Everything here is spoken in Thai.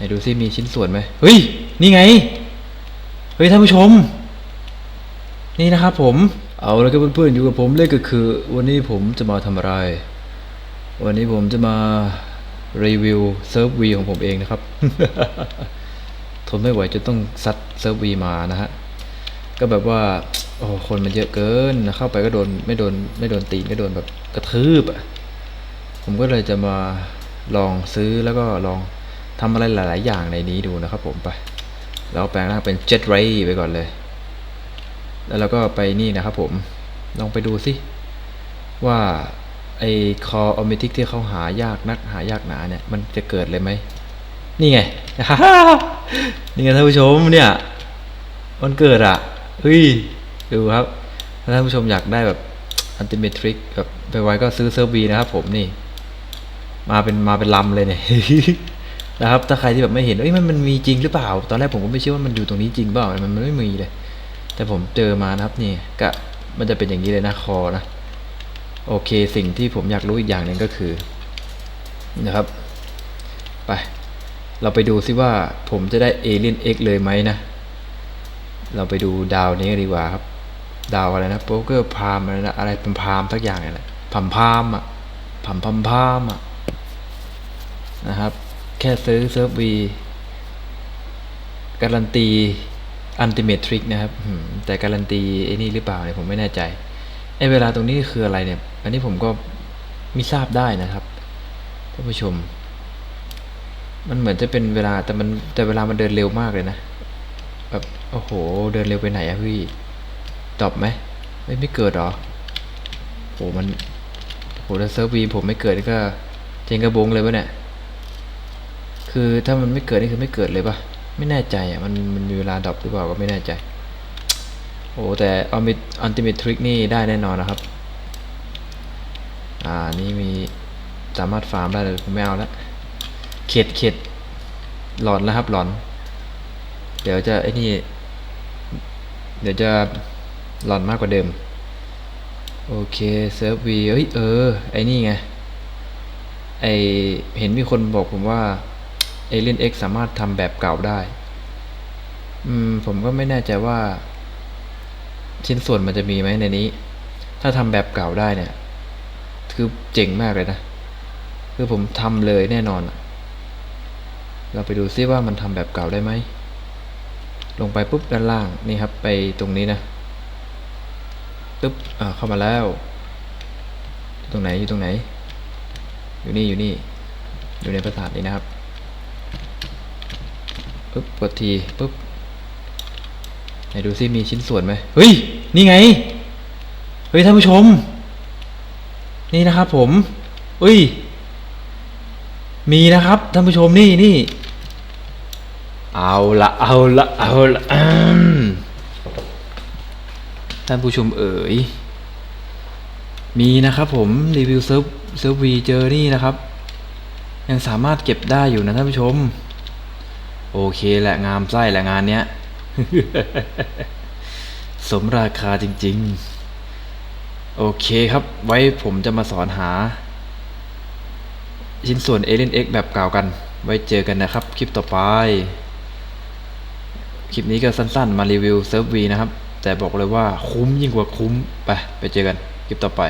ไหนดูซิมีชิ้นส่วนไหมเฮ้ย นี่ไง เฮ้ยท่านผู้ชม นี่นะครับผม เอาแล้วก็เพื่อนๆอยู่กับผมเลยก็คือ วันนี้ผมจะมาทำอะไร วันนี้ผมจะมารีวิวเซิร์ฟวีของผมเองนะครับ ทนไม่ไหวจะต้องซัดเซิร์ฟวีมานะฮะ ก็แบบว่า โอ้คนมันเยอะเกินนะเข้าไปก็โดนไม่โดนไม่โดนตีนก็โดนแบบกระทืบอะ ผมก็เลยจะมาลองซื้อแล้วก็ลอง ทำอะไรหลาย ๆ อย่างในนี้ดูนะครับผมไปแล้วแปลงร่างเป็นเจ็ตไรไปก่อนเลย แล้วเราก็ไปนี่นะครับผม ลองไปดูสิว่าไอ้คอออมิทิกที่เขาหายากนักหายากหนาเนี่ย มันจะเกิดเลยไหม นี่ไง นี่ไงท่านผู้ชมเนี่ย มันเกิดอะเฮ้ย ดูครับ ถ้าท่านผู้ชมอยากได้แบบอันติเมทริกแบบไปไว้ก็ซื้อเซิร์ฟวีนะครับผมนี่ มาเป็นมาเป็นลำเลยเนี่ย นะครับถ้าใครที่แบบไม่เห็นเอ้ยมันมันมีจริงหรือเปล่า ตอนแรกผมก็ไม่เชื่อว่ามันอยู่ตรงนี้จริงเปล่ามันไม่มีเลย แต่ผมเจอมานะครับนี่ก็มันจะเป็นอย่างนี้เลยนะคอนะโอเคสิ่งที่ผมอยากรู้อีกอย่างหนึ่งก็คือนะครับไปเราไปดูซิว่าผมจะได้เอเลียนเอ็กเลยไหมนะ เราไปดูดาวนี้ดีกว่าครับ ดาวอะไรนะโป๊กเกอร์พามอะไรนะอะไรพัมพามทักอย่างนี่แหละพัมพามอะพัมพัมพามอะนะครับ แค่ซื้อเซิร์ฟวีการันตีอันติเมทริกนะครับแต่การันตีไอ้นี่หรือเปล่าเนี่ยผมไม่แน่ใจไอ้เวลาตรงนี้คืออะไรเนี่ย อันนี้ผมก็ไม่ทราบได้นะครับท่านผู้ชม มันเหมือนจะเป็นเวลาแต่มันแต่เวลามันเดินเร็วมากเลยนะแบบโอ้โห เดินเร็วไปไหนอะพี่ตอบไหมไม่ไม่เกิดหรอโหมันโหถ้าเซิร์ฟวีผมไม่เกิดก็เจงกระบงเลยวะเนี่ย คือถ้ามันไม่เกิดนี่คือไม่เกิดเลยปะไม่แน่ใจอะมันมันมีเวลาดรอปหรือเปล่าก็ไม่แน่ใจโอ้แต่อมิอันติเมทริกนี่ได้แน่นอนนะครับ อ่านี่มีสามารถฟาร์มได้เลยผมไม่เอาล้วเข็ดเข็ดหลอนแล้วครับหลอน เดี๋ยวจะไอ้นี่ เดี๋ยวจะหลอนมากกว่าเดิม โอเคเซิร์ฟวีเอ้ยเออไอ้นี่ไงไอเห็นมีคนบอกผมว่า Alien X สามารถทำแบบเก่าได้ อืม ผมก็ไม่แน่ใจว่า ชิ้นส่วนมันจะมีไหมในนี้ ถ้าทำแบบเก่าได้เนี่ย คือเจ๋งมากเลยนะ คือผมทำเลยแน่นอน เราไปดูซิว่ามันทำแบบเก่าได้ไหม ลงไปปุ๊บด้านล่างนี่ครับ ไปตรงนี้นะปึ๊บอ่าเข้ามาแล้ว ตรงไหนอยู่ตรงไหน อยู่นี่อยู่นี่ อยู่ในปราสาทนี้นะครับ ปึ๊บกดทีปึ๊บไหนดูซิมีชิ้นส่วนไหมเฮ้ย นี่ไง เฮ้ยท่านผู้ชม นี่นะครับผมเฮ้ย มีนะครับท่านผู้ชมนี่นี่ เอาละเอาละเอาละท่านผู้ชมเอ๋ย มีนะครับผมรีวิวเซิร์ฟเซิร์ฟวีเจอนี่นะครับ ยังสามารถเก็บได้อยู่นะท่านผู้ชม โอเคแหละงามไส้แหละงานเนี้ย สมราคาจริง ๆ โอเคครับ ไว้ผมจะมาสอนหา ชิ้นส่วน Alien X แบบเก่ากัน ไว้เจอกันนะครับ คลิปต่อไป คลิปนี้ก็สั้นๆ มารีวิวเซิร์ฟวีนะครับ แต่บอกเลยว่าคุ้มยิ่งกว่าคุ้ม ไป ไปเจอกัน คลิปต่อไป